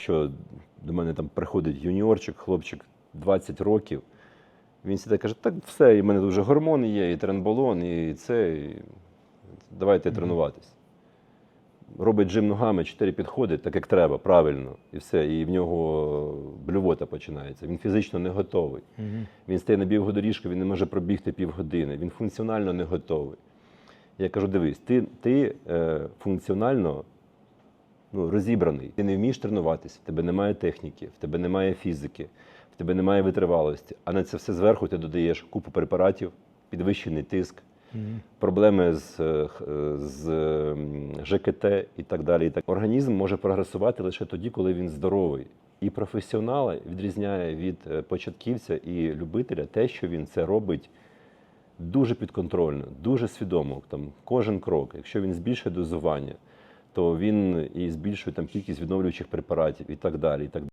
Що до мене там приходить юніорчик, хлопчик 20 років. Він сідає каже, так все, і в мене вже гормони є, і тренболон, і це. І... Давайте тренуватись. Робить жим ногами, 4 підходи, так як треба, правильно, і все. І в нього блювота починається. Він фізично не готовий. Він стає на бігодоріжку, він не може пробігти півгодини. Він функціонально не готовий. Я кажу: дивись, ти, ти е, функціонально ну, розібраний. Ти не вмієш тренуватися, в тебе немає техніки, в тебе немає фізики, в тебе немає витривалості. А на це все зверху ти додаєш купу препаратів, підвищений тиск, проблеми з, е, е, з ЖКТ і так далі. І так. Організм може прогресувати лише тоді, коли він здоровий. І професіонала відрізняє від е, початківця і любителя те, що він це робить дуже підконтрольно, дуже свідомо. Там кожен крок. Якщо він збільшує дозування, то він і збільшує там кількість відновлюючих препаратів і так далі. І так